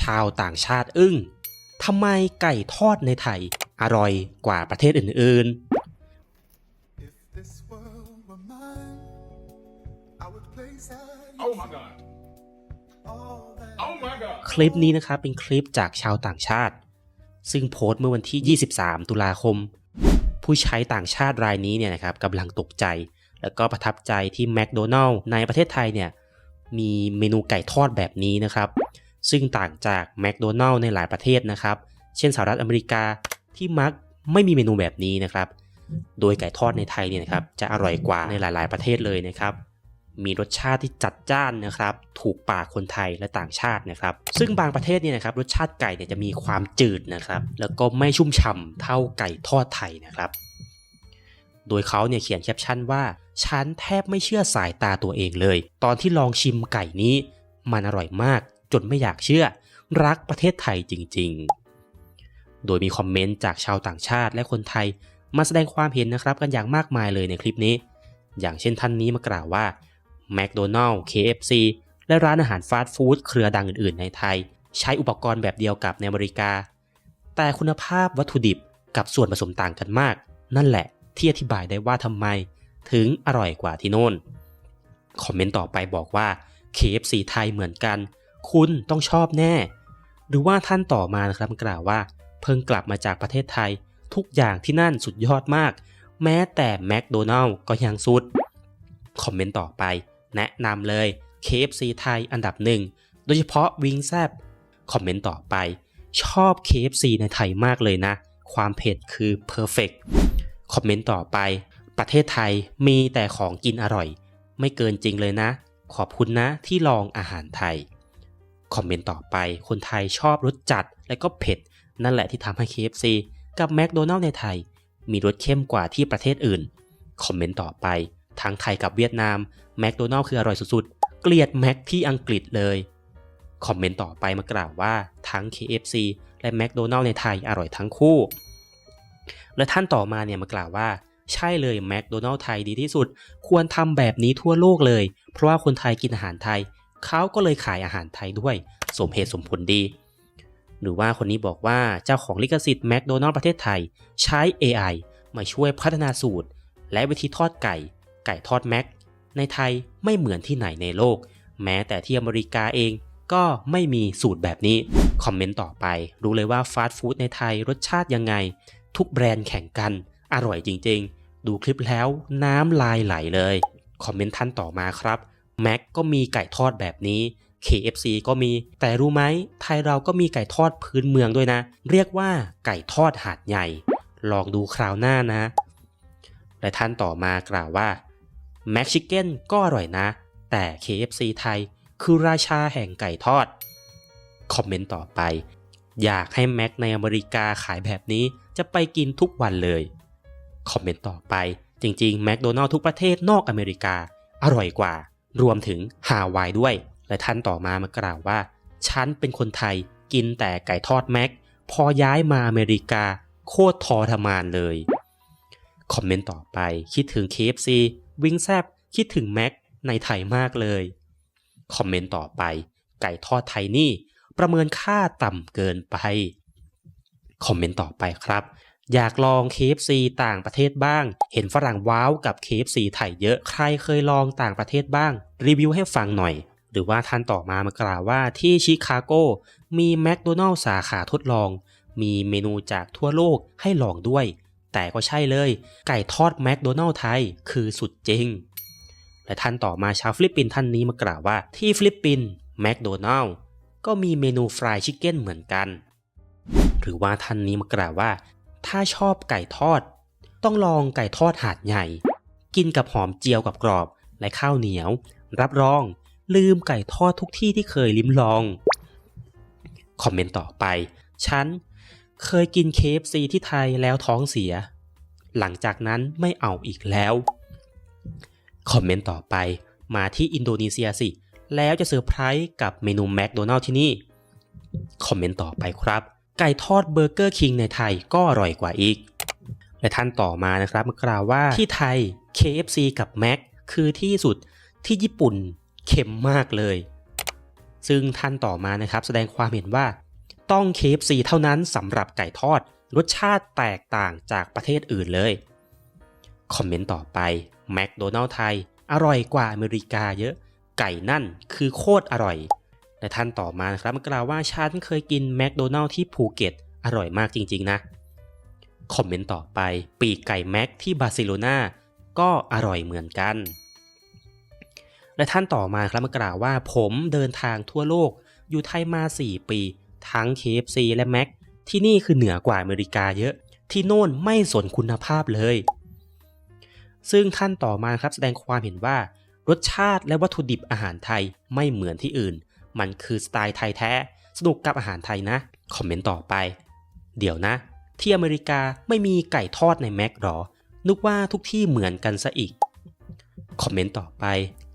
ชาวต่างชาติอึ้งทำไมไก่ทอดในไทยอร่อยกว่าประเทศอื่น If this world were mine, I would place at Oh my god. all that. Oh my god. ๆคลิปนี้นะครับเป็นคลิปจากชาวต่างชาติ ซึ่งโพสต์เมื่อวันที่ 23 ตุลาคม ผู้ใช้ต่างชาติรายนี้เนี่ยนะครับกำลังตกใจ แล้วก็ประทับใจที่แมคโดนัลล์ในประเทศไทยเนี่ยมีเมนูไก่ทอดแบบนี้นะครับ ซึ่งต่างจากแมคโดนัลล์ในหลายประเทศนะครับ เช่นสหรัฐอเมริกาที่มักไม่มีเมนูแบบนี้นะครับ โดยไก่ทอดในไทยเนี่ยนะครับจะอร่อยกว่าในหลาย ๆประเทศเลยนะครับ มีรสชาติที่จัดจ้านนะครับ ถูกปากคนไทยและต่างชาตินะครับ ซึ่งบางประเทศเนี่ยนะครับรสชาติไก่เนี่ยจะมีความจืดนะครับ แล้วก็ไม่ชุ่มฉ่ำเท่าไก่ทอดไทยนะครับ โดยเขาเนี่ยเขียนแคปชั่นว่าฉันแทบไม่เชื่อสายตาตัวเองเลย ตอนที่ลองชิมไก่นี้ มันอร่อยมาก จนไม่อยากเชื่อ รักประเทศไทยจริง ๆ โดยมีคอมเมนต์จากชาวต่างชาติและคนไทยมาแสดงความเห็นนะครับกันอย่างมากมายเลยในคลิปนี้ อย่างเช่นท่านนี้มากล่าวว่า McDonald KFC และร้านอาหารฟาสต์ฟู้ดเครือดังอื่นๆ ในไทย ใช้อุปกรณ์แบบเดียวกับในอเมริกา แต่คุณภาพวัตถุดิบกับส่วนผสมต่างกันมาก นั่นแหละที่อธิบายได้ว่าทำไม ถึงอร่อยกว่าที่โน่น คอมเมนต์ต่อไปบอกว่า KFC ไทยเหมือนกัน คุณต้องชอบแน่ หรือว่าท่านต่อมานะครับกล่าวว่า เพิ่งกลับมาจากประเทศไทย ทุกอย่างที่นั่นสุดยอดมาก แม้แต่แมคโดนัลล์ก็ยังสุด คอมเมนต์ต่อไป แนะนำเลย KFC ไทยอันดับหนึ่งโดยเฉพาะวิงแซบคอมเมนต์ต่อไป ชอบ KFC ในไทยมากเลยนะ ความเผ็ดคือ perfect คอมเมนต์ต่อไป ประเทศไทยมีแต่ของกินอร่อย ไม่เกินจริงเลยนะ ขอบคุณนะที่ลองอาหารไทย คอมเมนต์ต่อไป คนไทยชอบรสจัดและก็เผ็ด นั่นแหละที่ทำให้ KFC กับแมคโดนัลในไทย มีรสเข้มกว่าที่ประเทศอื่น คอมเมนต์ต่อไป ทั้งไทยกับเวียดนามแมคโดนัลคืออร่อยสุดๆ เกลียดแมคที่อังกฤษเลย คอมเมนต์ต่อไปมากล่าวว่าทั้ง KFC และแมคโดนัลในไทยอร่อยทั้งคู่ และท่านต่อมาเนี่ยมากล่าวว่าใช่เลยแมคโดนัลล์ไทยดีที่สุด ควรทำแบบนี้ทั่วโลกเลย เพราะว่าคนไทยกินอาหารไทย เขาก็เลยขายอาหารไทยด้วยสมเหตุสมผลดี หรือว่าคนนี้บอกว่าเจ้าของลิขสิทธิ์แมคโดนัลล์ประเทศไทยใช้ AI มาช่วยพัฒนาสูตร และวิธีทอดไก่ ไก่ทอดแม็กในไทยไม่เหมือนที่ไหนในโลก แม้แต่ที่อเมริกาเองก็ไม่มีสูตรแบบนี้ คอมเมนต์ต่อไป รู้เลยว่าฟาสต์ฟู้ดในไทยรสชาติยังไง ทุกแบรนด์แข่งกัน อร่อยจริงๆ ดูคลิปแล้วน้ำลายไหลเลย คอมเมนต์ท่านต่อมาครับ แม็กก็มีไก่ทอดแบบนี้ KFC ก็มี แต่รู้ไหมไทยเราก็มีไก่ทอดพื้นเมืองด้วยนะ เรียกว่าไก่ทอดหาดใหญ่ ลองดูคราวหน้านะ และท่านต่อมากล่าวว่าแม็กชิคเก้นก็อร่อยนะ แต่ KFC ไทยคือราชาแห่งไก่ทอด คอมเมนต์ต่อไป อยากให้แม็กในอเมริกาขายแบบนี้จะไปกินทุกวันเลย คอมเมนต์ต่อไป จริงๆแมคโดนัลล์ทุกประเทศนอกอเมริกา อร่อยกว่า รวมถึงฮาวายด้วย และท่านต่อมามากล่าวว่า ฉันเป็นคนไทยกินแต่ไก่ทอดแม็ก พอย้ายมาอเมริกา โคตรทรมานเลย คอมเมนต์ต่อไปคิดถึง KFC วิงแซบคิดถึงแม็กในไทยมากเลย คอมเมนต์ต่อไป ไก่ทอดไทยนี่ ประเมินค่าต่ำเกินไป คอมเมนต์ต่อไปครับ อยากลอง KFC ต่างประเทศบ้าง เห็นฝรั่งว้าวกับ KFC ไทยเยอะ ใครเคยลองต่างประเทศบ้าง รีวิวให้ฟังหน่อย หรือว่าท่านต่อมามากล่าวว่าที่ชิคาโกมีแมคโดนัลล์สาขาทดลอง มีเมนูจากทั่วโลกให้ลองด้วย แต่ก็ใช่เลย ไก่ทอดแมคโดนัลล์ไทยคือสุดจริง และท่านต่อมาชาวฟิลิปปินส์ท่านนี้มากล่าวว่าที่ฟิลิปปินส์แมคโดนัลล์ก็มีเมนูฟรายชิคเก้นเหมือนกัน หรือว่าท่านนี้มากล่าวว่า ถ้าชอบไก่ทอด ต้องลองไก่ทอดหาดใหญ่ กินกับหอมเจียวกับกรอบและข้าวเหนียว รับรอง ลืมไก่ทอดทุกที่ที่เคยลิ้มลอง คอมเมนต์ต่อไป ฉัน เคยกิน KFC ที่ไทยแล้วท้องเสีย หลังจากนั้นไม่เอาอีกแล้ว คอมเมนต์ต่อไป มาที่อินโดนีเซียสิ แล้วจะเซอร์ไพรส์กับเมนูแมคโดนัลล์ที่นี่ คอมเมนต์ต่อไปครับ ไก่ทอดเบอร์เกอร์คิงในไทยก็อร่อยกว่าอีก และท่านต่อมานะครับมากล่าวว่าที่ไทย KFC กับแม็กคือที่สุดที่ญี่ปุ่นเค็มมากเลย ซึ่งท่านต่อมานะครับแสดงความเห็นว่าต้อง KFC เท่านั้นสำหรับไก่ทอดรสชาติแตกต่างจากประเทศอื่นเลย คอมเมนต์ต่อไปแมคโดนัล s ์ไทย อร่อยกว่าอเมริกาเยอะ ไก่นั่นคือโคตรอร่อย และท่านต่อมานะครับกล่าวว่าฉันเคยกินแมคโดนัล s ที่ภูเก็ตอร่อยมากจริง ๆ นะ คอมเมนต์ต่อไปปีกไก่แม็กที่บาร์เซโลนาก็อร่อยเหมือนกัน และท่านต่อมาครับมากล่าวว่าผมเดินทางทั่วโลกอยู่ไทยมา 4 ปี ทั้ง KFC และแม็กที่นี่คือเหนือกว่าอเมริกาเยอะ ที่โน่นไม่สนคุณภาพเลย ซึ่งท่านต่อมาครับแสดงความเห็นว่ารสชาติและวัตถุดิบอาหารไทยไม่เหมือนที่อื่น มันคือสไตล์ไทยแท้ สนุกกับอาหารไทยนะ คอมเมนต์ต่อไป เดี๋ยวนะ ที่อเมริกาไม่มีไก่ทอดในแม็กหรอ นึกว่าทุกที่เหมือนกันซะอีก คอมเมนต์ต่อไป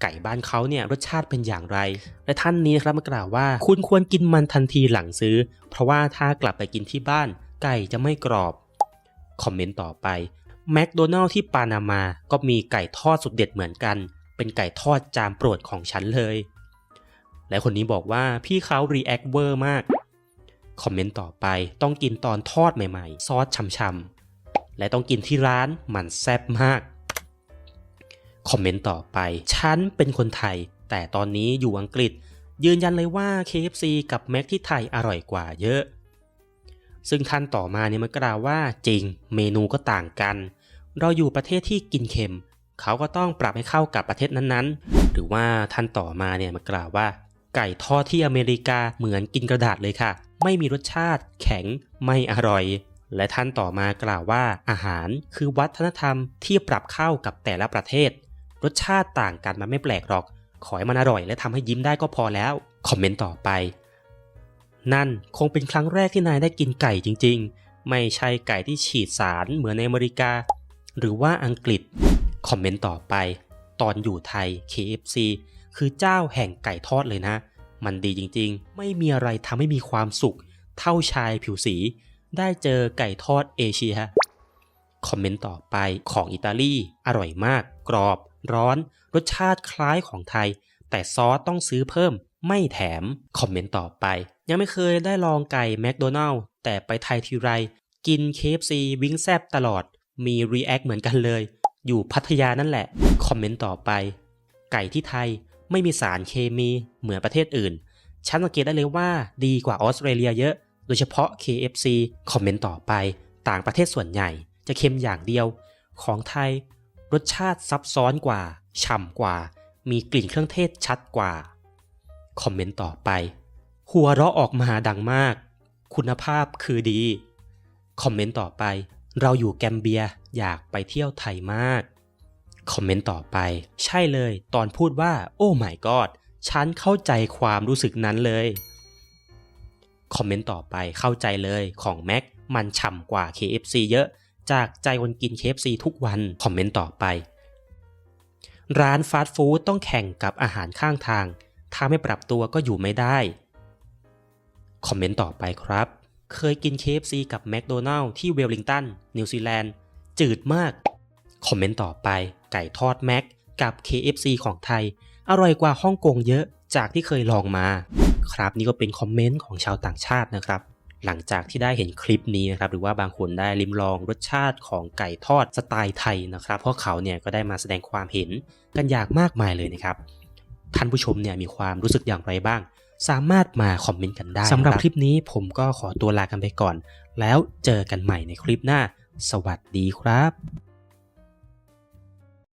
ไก่บ้านเขาเนี่ยรสชาติเป็นอย่างไร และท่านนี้ครับมากล่าวว่า คุณควรกินมันทันทีหลังซื้อ เพราะว่าถ้ากลับไปกินที่บ้าน ไก่จะไม่กรอบ คอมเมนต์ต่อไปแมคโดนัลล์ที่ปานามาก็มีไก่ทอดสุดเด็ดเหมือนกัน เป็นไก่ทอดจามโปรดของฉันเลย และคนนี้บอกว่าพี่เขารีแอคเวอร์มาก คอมเมนต์ต่อไปต้องกินตอนทอดใหม่ๆ ซอสช่ำๆ และต้องกินที่ร้านมันแซ่บมาก คอมเมนต์ต่อไป ฉันเป็นคนไทย แต่ตอนนี้อยู่อังกฤษ ยืนยันเลยว่า KFC กับแม็กที่ไทยอร่อยกว่าเยอะ ซึ่งท่านต่อมาเนี่ยมันกล่าวว่าจริงเมนูก็ต่างกัน เราอยู่ประเทศที่กินเค็ม เขาก็ต้องปรับให้เข้ากับประเทศนั้นๆ หรือว่าท่านต่อมาเนี่ยมันกล่าวว่า ไก่ทอดที่อเมริกาเหมือนกินกระดาษเลยค่ะ ไม่มีรสชาติ แข็งไม่อร่อย และท่านต่อมากล่าวว่าอาหารคือวัฒนธรรมที่ปรับเข้ากับแต่ละประเทศ รสชาติต่างกันมันไม่แปลกหรอก ขอให้มันอร่อยและทำให้ยิ้มได้ก็พอแล้ว คอมเมนต์ต่อไป นั่นคงเป็นครั้งแรกที่นายได้กินไก่จริง ๆ ไม่ใช่ไก่ที่ฉีดสารเหมือนในอเมริกา หรือว่าอังกฤษ คอมเมนต์ต่อไป ตอนอยู่ไทย KFC คือเจ้าแห่งไก่ทอดเลยนะ มันดีจริงๆ ไม่มีอะไรทำให้มีความสุข เท่าชายผิวสี ได้เจอไก่ทอดเอเชีย คอมเมนต์ต่อไปของอิตาลี อร่อยมาก กรอบ ร้อน รสชาติคล้ายของไทย แต่ซอสต้องซื้อเพิ่ม ไม่แถม คอมเมนต์ต่อไป ยังไม่เคยได้ลองไก่แมคโดนัลล์แต่ไปไทยทีไร กิน KFC วิงแซบตลอด มีรีแอคเหมือนกันเลย อยู่พัทยานั่นแหละ คอมเมนต์ต่อไป ไก่ที่ไทย ไม่มีสารเคมีเหมือนประเทศอื่น ฉันสังเกตได้เลยว่าดีกว่าออสเตรเลียเยอะ โดยเฉพาะ KFC คอมเมนต์ต่อไป ต่างประเทศส่วนใหญ่จะเค็มอย่างเดียว ของไทย รสชาติซับซ้อนกว่า ฉ่ำกว่า มีกลิ่นเครื่องเทศชัดกว่า คอมเมนต์ต่อไป หัวเราะออกมาดังมาก คุณภาพคือดี คอมเมนต์ต่อไป เราอยู่แกมเบียอยากไปเที่ยวไทยมาก คอมเมนต์ต่อไป ใช่เลย ตอนพูดว่า โอ้ my god ฉันเข้าใจความรู้สึกนั้นเลย คอมเมนต์ต่อไปเข้าใจเลยของแม็กมันฉ่ำกว่า KFC เยอะ จากใจคนกิน KFC ทุกวัน คอมเมนต์ต่อไป ร้านฟาสต์ฟู้ดต้องแข่งกับอาหารข้างทาง ถ้าไม่ปรับตัวก็อยู่ไม่ได้ คอมเมนต์ต่อไปครับ เคยกิน KFC กับแมคโดนัลล์ที่เวลลิงตันนิวซีแลนด์จืดมาก คอมเมนต์ต่อไป ไก่ทอดแม็กกับ KFC ของไทย อร่อยกว่าฮ่องกงเยอะจากที่เคยลองมา ครับนี่ก็เป็นคอมเมนต์ของชาวต่างชาตินะครับ หลังจากที่ได้เห็นคลิปนี้นะครับ หรือว่าบางคนได้ลิมลองรสชาติของไก่ทอดสไตล์ไทยนะครับเพราะเขาเนี่ยก็ได้มาแสดงความเห็นกันอย่างมากมายเลยนะครับท่านผู้ชมเนี่ยมีความรู้สึกอย่างไรบ้าง สามารถมาคอมเมนต์กันได้สำหรับคลิปนี้ผมก็ขอตัวลากันไปก่อน แล้วเจอกันใหม่ในคลิปหน้า สวัสดีครับ